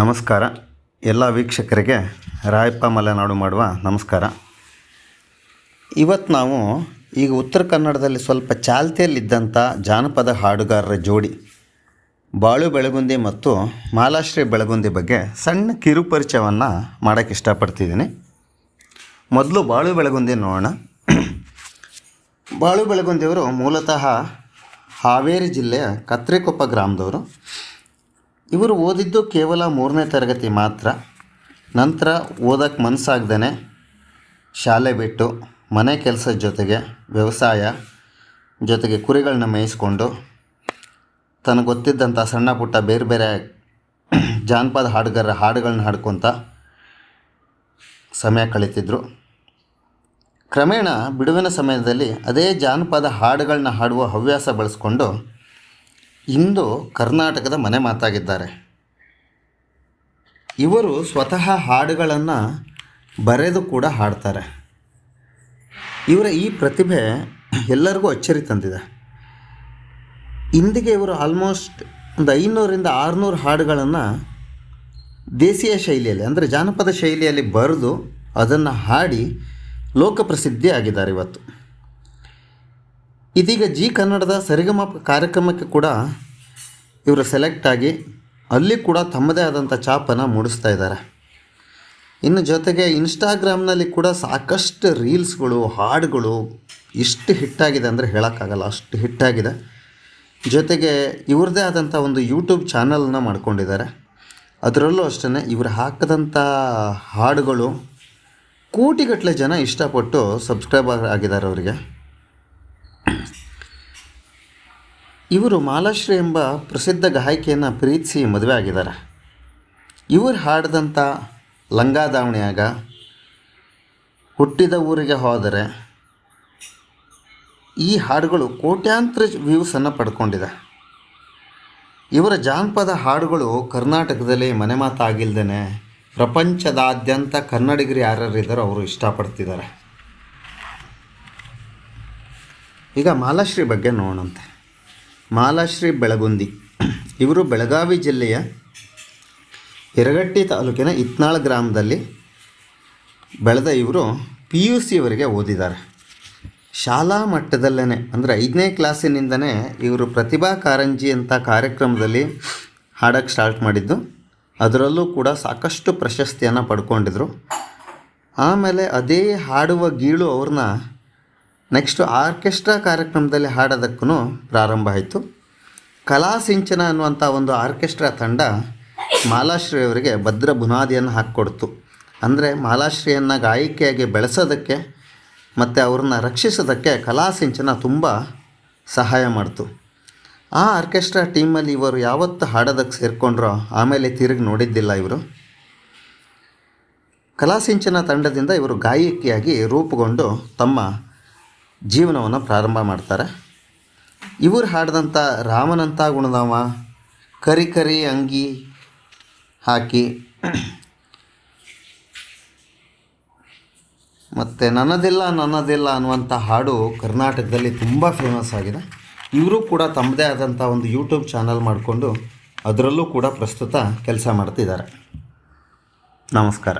ನಮಸ್ಕಾರ. ಎಲ್ಲ ವೀಕ್ಷಕರಿಗೆ ರಾಯಪ್ಪ ಮಲೆನಾಡು ಮಾಡುವ ನಮಸ್ಕಾರ. ಇವತ್ತು ನಾವು ಈಗ ಉತ್ತರ ಕನ್ನಡದಲ್ಲಿ ಸ್ವಲ್ಪ ಚಾಲ್ತಿಯಲ್ಲಿದ್ದಂಥ ಜಾನಪದ ಹಾಡುಗಾರರ ಜೋಡಿ, ಬಾಳು ಬೆಳಗುಂದಿ ಮತ್ತು ಮಾಲಾಶ್ರೀ ಬೆಳಗುಂದಿ ಬಗ್ಗೆ ಸಣ್ಣ ಕಿರುಪರಿಚಯವನ್ನು ಮಾಡೋಕ್ಕೆ ಇಷ್ಟಪಡ್ತಿದ್ದೀನಿ. ಮೊದಲು ಬಾಳು ಬೆಳಗುಂದಿ ನೋಡೋಣ. ಬಾಳು ಬೆಳಗುಂದಿಯವರು ಮೂಲತಃ ಹಾವೇರಿ ಜಿಲ್ಲೆಯ ಕತ್ರಿಕೊಪ್ಪ ಗ್ರಾಮದವರು. ಇವರು ಓದಿದ್ದು ಕೇವಲ ಮೂರನೇ ತರಗತಿ ಮಾತ್ರ. ನಂತರ ಓದೋಕ್ಕೆ ಮನಸ್ಸಾಗ್ದೇ ಶಾಲೆ ಬಿಟ್ಟು ಮನೆ ಕೆಲಸದ ಜೊತೆಗೆ ವ್ಯವಸಾಯ ಜೊತೆಗೆ ಕುರಿಗಳನ್ನ ಮೇಯಿಸ್ಕೊಂಡು ತನಗೆ ಗೊತ್ತಿದ್ದಂಥ ಸಣ್ಣ ಪುಟ್ಟ ಬೇರೆ ಬೇರೆ ಜಾನಪದ ಹಾಡುಗಾರರ ಹಾಡುಗಳನ್ನ ಹಾಡ್ಕೊತ ಸಮಯ ಕಳೀತಿದ್ರು. ಕ್ರಮೇಣ ಬಿಡುವಿನ ಸಮಯದಲ್ಲಿ ಅದೇ ಜಾನಪದ ಹಾಡುಗಳನ್ನ ಹಾಡುವ ಹವ್ಯಾಸ ಬಳಸ್ಕೊಂಡು ಇಂದು ಕರ್ನಾಟಕದ ಮನೆ ಮಾತಾಗಿದ್ದಾರೆ. ಇವರು ಸ್ವತಃ ಹಾಡುಗಳನ್ನು ಬರೆದು ಕೂಡ ಹಾಡ್ತಾರೆ. ಇವರ ಈ ಪ್ರತಿಭೆ ಎಲ್ಲರಿಗೂ ಅಚ್ಚರಿ ತಂದಿದೆ. ಇಂದಿಗೆ ಇವರು ಆಲ್ಮೋಸ್ಟ್ ಒಂದು ಐನೂರಿಂದ ಆರುನೂರು ಹಾಡುಗಳನ್ನು ದೇಸಿಯ ಶೈಲಿಯಲ್ಲಿ, ಅಂದರೆ ಜಾನಪದ ಶೈಲಿಯಲ್ಲಿ ಬರೆದು ಅದನ್ನು ಹಾಡಿ ಲೋಕಪ್ರಸಿದ್ಧಿ ಆಗಿದ್ದಾರೆ ಇವತ್ತು. ಇದೀಗ ಜಿ ಕನ್ನಡದ ಸರಿಗಮ ಕಾರ್ಯಕ್ರಮಕ್ಕೆ ಕೂಡ ಇವರು ಸೆಲೆಕ್ಟ್ ಆಗಿ ಅಲ್ಲಿ ಕೂಡ ತಮ್ಮದೇ ಆದಂಥ ಛಾಪನ್ನು ಮೂಡಿಸ್ತಾ ಇದ್ದಾರೆ. ಇನ್ನು ಜೊತೆಗೆ ಇನ್ಸ್ಟಾಗ್ರಾಮ್ನಲ್ಲಿ ಕೂಡ ಸಾಕಷ್ಟು ರೀಲ್ಸ್ಗಳು, ಹಾಡುಗಳು ಇಷ್ಟು ಹಿಟ್ಟಾಗಿದೆ ಅಂದರೆ ಹೇಳೋಕ್ಕಾಗಲ್ಲ, ಅಷ್ಟು ಹಿಟ್ಟಾಗಿದೆ ಜೊತೆಗೆ ಇವ್ರದ್ದೇ ಆದಂಥ ಒಂದು ಯೂಟ್ಯೂಬ್ ಚಾನಲ್ನ ಮಾಡ್ಕೊಂಡಿದ್ದಾರೆ. ಅದರಲ್ಲೂ ಅಷ್ಟೇ ಇವರು ಹಾಕದಂಥ ಹಾಡುಗಳು ಕೋಟಿಗಟ್ಟಲೆ ಜನ ಇಷ್ಟಪಟ್ಟು ಸಬ್ಸ್ಕ್ರೈಬರ್ ಆಗಿದ್ದಾರೆ ಅವರಿಗೆ. ಇವರು ಮಾಲಾಶ್ರೀ ಎಂಬ ಪ್ರಸಿದ್ಧ ಗಾಯಕಿಯನ್ನು ಪ್ರೀತಿಸಿ ಮದುವೆ ಆಗಿದ್ದಾರೆ. ಇವರು ಹಾಡಿದಂಥ ಲಂಗಾದಾವಣಿಯಾಗ ಹುಟ್ಟಿದ ಊರಿಗೆ ಹೋದರೆ ಈ ಹಾಡುಗಳು ಕೋಟ್ಯಾಂತರ ವ್ಯೂಸನ್ನು ಪಡ್ಕೊಂಡಿದೆ. ಇವರ ಜಾನಪದ ಹಾಡುಗಳು ಕರ್ನಾಟಕದಲ್ಲಿ ಮನೆ ಮಾತಾಗಿಲ್ದೇ ಪ್ರಪಂಚದಾದ್ಯಂತ ಕನ್ನಡಿಗರು ಯಾರ್ಯಾರಿದ್ದಾರೋ ಅವರು ಇಷ್ಟಪಡ್ತಿದ್ದಾರೆ. ಈಗ ಮಾಲಾಶ್ರೀ ಬಗ್ಗೆ ನೋಡೋಣಂತೆ. ಮಾಲಾಶ್ರೀ ಬೆಳಗುಂದಿ. ಇವರು ಬೆಳಗಾವಿ ಜಿಲ್ಲೆಯ ಎರಗಟ್ಟಿ ತಾಲೂಕಿನ ಇತ್ನಾಳ್ ಗ್ರಾಮದಲ್ಲಿ ಬೆಳೆದ ಇವರು ಪಿ ಯು ಸಿವರೆಗೆ ಓದಿದ್ದಾರೆ. ಶಾಲಾ ಮಟ್ಟದಲ್ಲೇ ಅಂದರೆ ಐದನೇ ಕ್ಲಾಸಿನಿಂದನೇ ಇವರು ಪ್ರತಿಭಾ ಕಾರಂಜಿ ಅಂತ ಕಾರ್ಯಕ್ರಮದಲ್ಲಿ ಹಾಡೋಕ್ಕೆ ಸ್ಟಾರ್ಟ್ ಮಾಡಿದ್ದು. ಅದರಲ್ಲೂ ಕೂಡ ಸಾಕಷ್ಟು ಪ್ರಶಸ್ತಿಯನ್ನು ಪಡ್ಕೊಂಡಿದ್ರು. ಆಮೇಲೆ ಅದೇ ಹಾಡುವ ಗೀಳು ಅವ್ರನ್ನ ನೆಕ್ಸ್ಟು ಆರ್ಕೆಸ್ಟ್ರಾ ಕಾರ್ಯಕ್ರಮದಲ್ಲಿ ಹಾಡೋದಕ್ಕೂ ಪ್ರಾರಂಭ ಆಯಿತು. ಕಲಾ ಸಿಂಚನ ಅನ್ನುವಂಥ ಒಂದು ಆರ್ಕೆಸ್ಟ್ರಾ ತಂಡ ಮಾಲಾಶ್ರೀ ಅವರಿಗೆ ಭದ್ರ ಬುನಾದಿಯನ್ನು ಹಾಕ್ಕೊಡ್ತು. ಅಂದರೆ ಮಾಲಾಶ್ರೀಯನ್ನು ಗಾಯಕಿಯಾಗಿ ಬೆಳೆಸೋದಕ್ಕೆ ಮತ್ತು ಅವ್ರನ್ನ ರಕ್ಷಿಸೋದಕ್ಕೆ ಕಲಾ ಸಿಂಚನ ತುಂಬ ಸಹಾಯ ಮಾಡ್ತು. ಆ ಆರ್ಕೆಸ್ಟ್ರಾ ಟೀಮಲ್ಲಿ ಇವರು ಯಾವತ್ತು ಹಾಡೋದಕ್ಕೆ ಸೇರಿಕೊಂಡ್ರೋ ಆಮೇಲೆ ತಿರುಗಿ ನೋಡಿದ್ದಿಲ್ಲ ಇವರು. ಕಲಾಸಿಂಚನ ತಂಡದಿಂದ ಇವರು ಗಾಯಕಿಯಾಗಿ ರೂಪುಗೊಂಡು ತಮ್ಮ ಜೀವನವನ್ನು ಪ್ರಾರಂಭ ಮಾಡ್ತಾರೆ. ಇವರು ಹಾಡಿದಂಥ ರಾಮನಂಥ ಗುಣದವ ಕರಿ ಕರಿ ಅಂಗಿ ಹಾಕಿ, ಮತ್ತು ನನ್ನದಿಲ್ಲ ನನ್ನದಿಲ್ಲ ಅನ್ನುವಂಥ ಹಾಡು ಕರ್ನಾಟಕದಲ್ಲಿ ತುಂಬ ಫೇಮಸ್ ಆಗಿದೆ. ಇವರು ಕೂಡ ತಮ್ಮದೇ ಆದಂಥ ಒಂದು ಯೂಟ್ಯೂಬ್ ಚಾನಲ್ ಮಾಡಿಕೊಂಡು ಅದರಲ್ಲೂ ಕೂಡ ಪ್ರಸ್ತುತ ಕೆಲಸ ಮಾಡ್ತಿದ್ದಾರೆ. ನಮಸ್ಕಾರ.